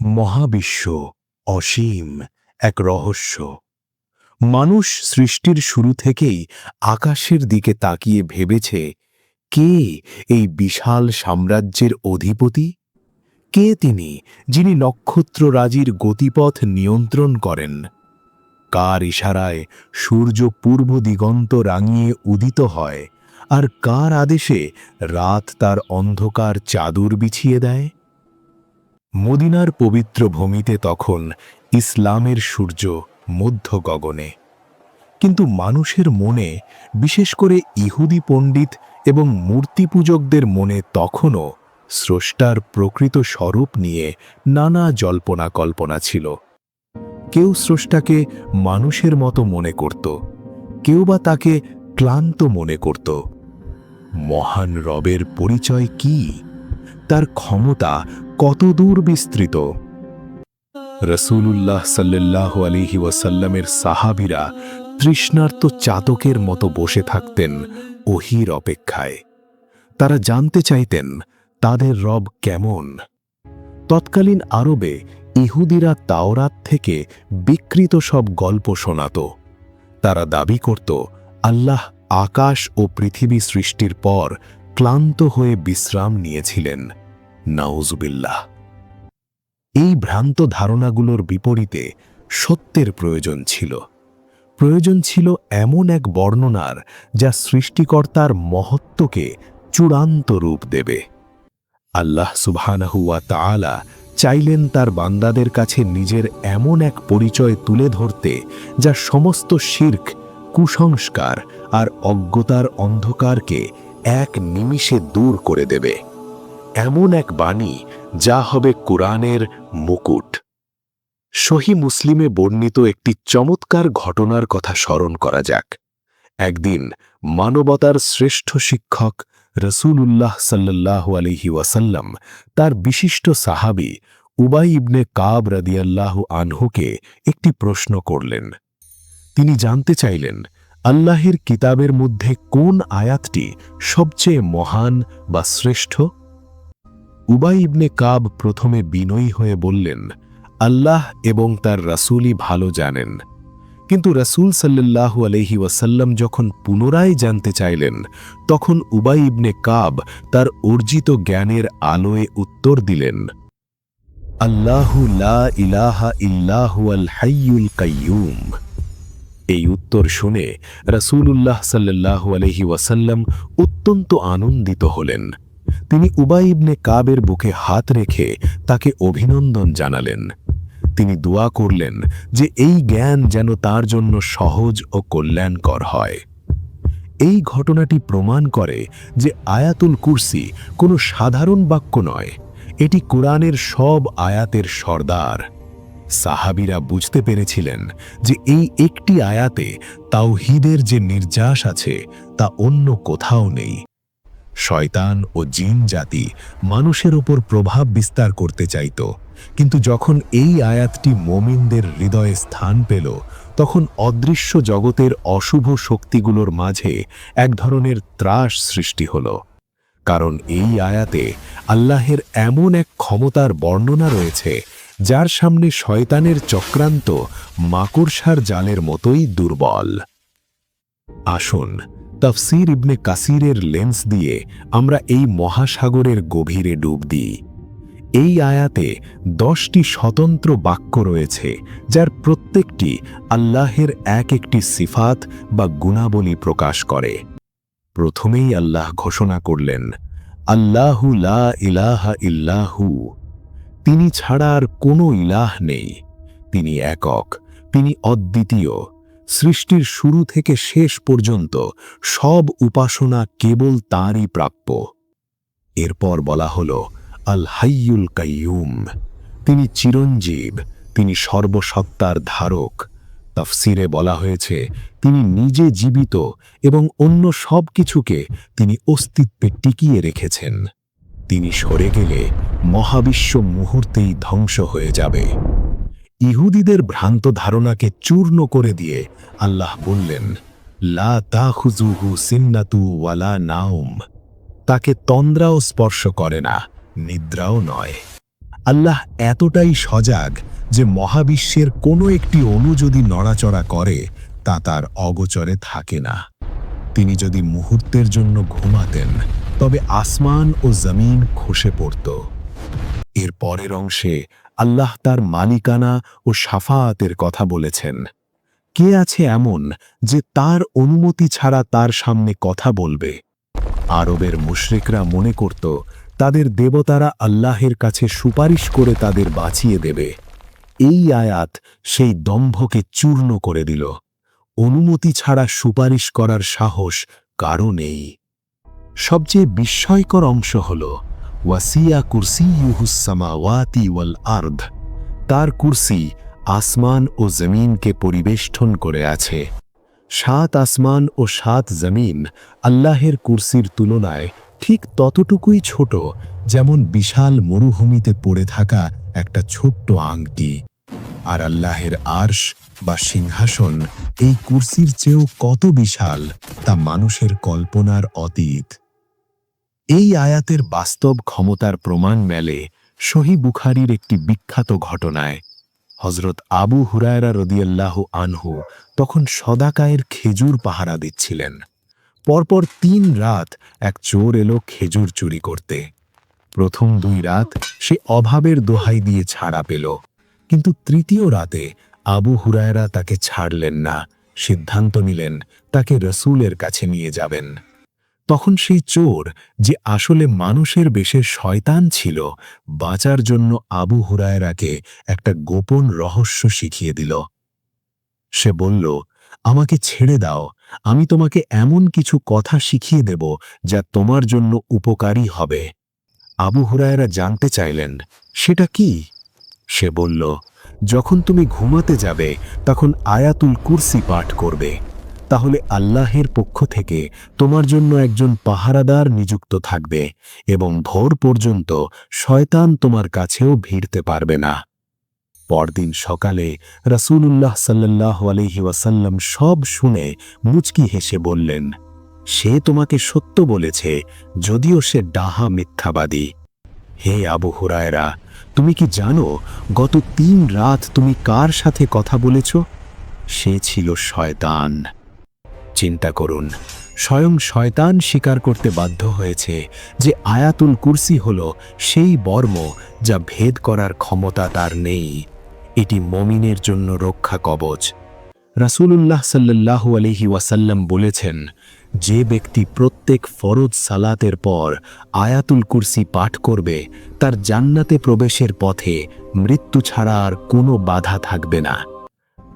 মহাবিশ্ব অসীম এক রহস্য। মানুষ সৃষ্টির শুরু থেকেই আকাশের দিকে তাকিয়ে ভেবেছে, কে এই বিশাল সাম্রাজ্যের অধিপতি? কে তিনি যিনি নক্ষত্ররাজির গতিপথ নিয়ন্ত্রণ করেন? কার ইশারায় সূর্য পূর্ব দিগন্ত রাঙিয়ে উদিত হয়, আর কার আদেশে রাত তার অন্ধকার চাদর বিছিয়ে দেয়? মদিনার পবিত্র ভূমিতে তখন ইসলামের সূর্য মধ্য গগনে। কিন্তু মানুষের মনে, বিশেষ করে ইহুদি পণ্ডিত এবং মূর্তি পূজকদের মনে তখনও স্রষ্টার প্রকৃত স্বরূপ নিয়ে নানা জল্পনা কল্পনা ছিল। কেউ স্রষ্টাকে মানুষের মতো মনে করত, কেউ বা তাকে ক্লান্ত মনে করত। মহান রবের পরিচয় কি? তার ক্ষমতা কত দূর বিস্তৃত? রসুলুল্লাহ সাল্লাহ আলিহি ওয়াসাল্লামের সাহাবিরা তৃষ্ণার্ত চাতকের মতো বসে থাকতেন ওহির অপেক্ষায়। তারা জানতে চাইতেন, তাদের রব কেমন? তৎকালীন আরবে ইহুদিরা তাওরাত থেকে বিকৃত সব গল্প শোনাত। তারা দাবি করত, আল্লাহ আকাশ ও পৃথিবী সৃষ্টির পর ক্লান্ত হয়ে বিশ্রাম নিয়েছিলেন। নাউজুবিল্লাহ। এই ভ্রান্ত ধারণাগুলোর বিপরীতে সত্যের প্রয়োজন ছিল। প্রয়োজন ছিল এমন এক বর্ণনার যা সৃষ্টিকর্তার মহত্বকে চূড়ান্ত রূপ দেবে। আল্লাহ সুবহানাহুয়া তাআলা চাইলেন তার বান্দাদের কাছে নিজের এমন এক পরিচয় তুলে ধরতে, যা সমস্ত শির্ক, কুসংস্কার আর অজ্ঞতার অন্ধকারকে এক নিমিষে দূর করে দেবে। এমন এক বাণী যা হবে কোরআনের মুকুট। সহি মুসলিমে বর্ণিত একটি চমৎকার ঘটনার কথা স্মরণ করা যাক। একদিন মানবতার শ্রেষ্ঠ শিক্ষক রসুলুল্লাহ সাল্লাহ আলহি ওয়াসাল্লাম তার বিশিষ্ট সাহাবি উবাই ইবনে কাব রদিয়াল্লাহ আনহুকে একটি প্রশ্ন করলেন। তিনি জানতে চাইলেন, আল্লাহের কিতাবের মধ্যে কোন আয়াতটি সবচেয়ে মহান বা শ্রেষ্ঠ? উবাই ইবনে কাব প্রথমে বিনয়ী হয়ে বললেন, আল্লাহ এবং তার রাসূলই ভালো জানেন। কিন্তু রাসূল সাল্লাল্লাহু আলহি ওয়াসাল্লাম যখন পুনরায় জানতে চাইলেন, তখন উবাই ইবনে কাব তার অর্জিত জ্ঞানের আলোয় উত্তর দিলেন, আল্লাহু ইলাহা ইল্লাহু আল হাইয়ুল কাইয়ুম। এই উত্তর শুনে রাসূলুল্লাহ সাল্লাল্লাহু আলহি ওয়াসাল্লাম অত্যন্ত আনন্দিত হলেন। তিনি উবাই ইবনে কাবের বুকে হাত রেখে তাকে অভিনন্দন জানালেন। তিনি দোয়া করলেন যে এই জ্ঞান যেন তার জন্য সহজ ও কল্যাণকর হয়। এই ঘটনাটি প্রমাণ করে যে আয়াতুল কুরসি কোনো সাধারণ বাক্য নয়, এটি কোরআনের সব আয়াতের সর্দার। সাহাবিরা বুঝতে পেরেছিলেন যে এই একটি আয়াতে তাওহিদের যে নির্যাস আছে তা অন্য কোথাও নেই। শয়তান ও জিন জাতি মানুষের ওপর প্রভাব বিস্তার করতে চাইত। কিন্তু যখন এই আয়াতটি মোমিনদের হৃদয়ে স্থান পেল, তখন অদৃশ্য জগতের অশুভ শক্তিগুলোর মাঝে এক ধরনের ত্রাস সৃষ্টি হল। কারণ এই আয়াতে আল্লাহের এমন এক ক্ষমতার বর্ণনা রয়েছে, যার সামনে শয়তানের চক্রান্ত মাকড়সার জালের মতোই দুর্বল। আসুন তফসির ইবনে কাসিরের লেন্স দিয়ে আমরা এই মহাসাগরের গভীরে ডুব দিই। এই আয়াতে দশটি স্বতন্ত্র বাক্য রয়েছে, যার প্রত্যেকটি আল্লাহের এক একটি সিফাত বা গুণাবলী প্রকাশ করে। প্রথমেই আল্লাহ ঘোষণা করলেন, আল্লাহু লা ইলাহা ইল্লাহু। তিনি ছাড়া আর কোনো ইলাহ নেই। তিনি একক, তিনি অদ্বিতীয় সৃষ্টির শুরু থেকে শেষ পর্যন্ত সব উপাসনা কেবল তাঁরই প্রাপ্য। এরপর বলা হল, আল হাইয়ুল কাইয়ুম। তিনি চিরঞ্জীব, তিনি সর্বসত্তার ধারক। তফসিরে বলা হয়েছে, তিনি নিজে জীবিত এবং অন্য সব কিছুকে তিনি অস্তিত্বে টিকিয়ে রেখেছেন। তিনি সরে গেলে মহাবিশ্ব মুহূর্তেই ধ্বংস হয়ে যাবে। ইহুদিদের ভ্রান্ত ধারণাকে চূর্ণ করে দিয়ে আল্লাহ বললেন ওয়ালা নাউম তাকে তন্দ্রাও স্পর্শ করে না, নিদ্রাও নয়। আল্লাহ এতটাই সজাগ যে মহাবিশ্বের কোনো একটি অণু যদি নড়াচড়া করে, তা তার অগোচরে থাকে না। তিনি যদি মুহূর্তের জন্য ঘুমাতেন, তবে আসমান ও জমিন খসে পড়ত। এর পরের অংশে আল্লাহ তার মালিকানা ও সাফাতের কথা বলেছেন। কে আছে এমন যে তার অনুমতি ছাড়া তার সামনে কথা বলবে? আরবের মুশরিকরা মনে করত, তাদের দেবতারা আল্লাহের কাছে সুপারিশ করে তাদের বাঁচিয়ে দেবে। এই আয়াত সেই দম্ভকে চূর্ণ করে দিল। অনুমতি ছাড়া সুপারিশ করার সাহস কারও নেই। সবচেয়ে বিস্ময়কর অংশ হল ওয়াসিয়া কুরসি ইউহুসামাওয়াতি ওয়াল আর্ধ তার কুরসি আসমান ও জমিনকে পরিবেষ্টন করে আছে। সাত আসমান ও সাত জমিন আল্লাহের কুরসির তুলনায় ঠিক ততটুকুই ছোট যেমন বিশাল মরুভূমিতে পড়ে থাকা একটা ছোট্ট আংটি। আর আল্লাহের আর্শ বা সিংহাসন এই কুরসির চেয়েও কত বিশাল তা মানুষের কল্পনার অতীত। এই আয়াতের বাস্তব ক্ষমতার প্রমাণ মেলে সহি বুখারির একটি বিখ্যাত ঘটনায়। হজরত আবু হুরায়রা রদিয়াল্লাহ আনহু তখন সদাকায়ের খেজুর পাহারা দিচ্ছিলেন। পরপর তিন রাত এক চোর এলো খেজুর চুরি করতে। প্রথম দুই রাত সে অভাবের দোহাই দিয়ে ছাড়া পেল। কিন্তু তৃতীয় রাতে আবু হুরায়রা তাকে ছাড়লেন না। সিদ্ধান্ত নিলেন, তাকে রসুলের কাছে নিয়ে যাবেন। তখন সেই চোর যে আসলে মানুষের বেশে শয়তান ছিল, বাঁচার জন্য আবু হুরায়রাকে একটা গোপন রহস্য শিখিয়ে দিল। সে বলল, আমাকে ছেড়ে দাও, আমি তোমাকে এমন কিছু কথা শিখিয়ে দেব যা তোমার জন্য উপকারী হবে। আবু হুরায়রা জানতে চাইলেন, সেটা কি? সে বলল, যখন তুমি ঘুমাতে যাবে, তখন আয়াতুল কুরসি পাঠ করবে। তাহলে আল্লাহের পক্ষ থেকে তোমার জন্য একজন পাহারাদার নিযুক্ত থাকবে এবং ভোর পর্যন্ত শয়তান তোমার কাছেও ভিড়তে পারবে না। পরদিন সকালে রাসূলুল্লাহ সাল্লাহ আলহি ওয়াসাল্লাম সব শুনে মুচকি হেসে বললেন, সে তোমাকে সত্য বলেছে, যদিও সে ডাহা মিথ্যাবাদী। হে আবু হুরায়রা, তুমি কি জানো গত তিন রাত তুমি কার সাথে কথা বলেছ? সে ছিল শয়তান। চিন্তা করুন। স্বয়ং শয়তান স্বীকার করতে বাধ্য হয়েছে যে আয়াতুল কুরসি হল সেই বর্ম যা ভেদ করার ক্ষমতা তার নেই। এটি মমিনের জন্য রক্ষা কবচ। রাসূলুল্লাহ সাল্লাল্লাহু আলহি ওয়াসাল্লাম বলেছেন, যে ব্যক্তি প্রত্যেক ফরজ সালাতের পর আয়াতুল কুরসি পাঠ করবে, তার জান্নাতে প্রবেশের পথে মৃত্যু ছাড়া আর কোনো বাধা থাকবে না।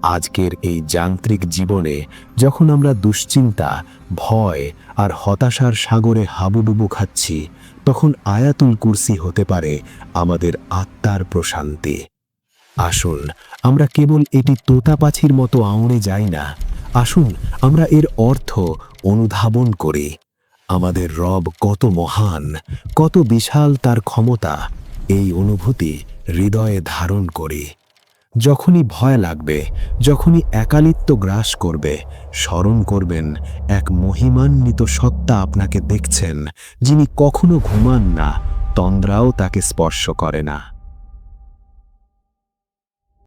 আজকের এই যান্ত্রিক জীবনে যখন আমরা দুশ্চিন্তা, ভয় আর হতাশার সাগরে হাবুডুবু খাচ্ছি, তখন আয়াতুল কুরসি হতে পারে আমাদের আত্মার প্রশান্তি। আসুন, আমরা কেবল এটি তোতাপাছির মতো আউড়ে যাই না। আসুন, আমরা এর অর্থ অনুধাবন করি। আমাদের রব কত মহান, কত বিশাল তার ক্ষমতা, এই অনুভূতি হৃদয়ে ধারণ করি। যখনই ভয় লাগবে, যখনই একালিত্ব গ্রাস করবে, স্মরণ করবেন, এক মহিমান্বিত সত্তা আপনাকে দেখছেন, যিনি কখনো ঘুমান না, তন্দ্রাও তাকে স্পর্শ করে না।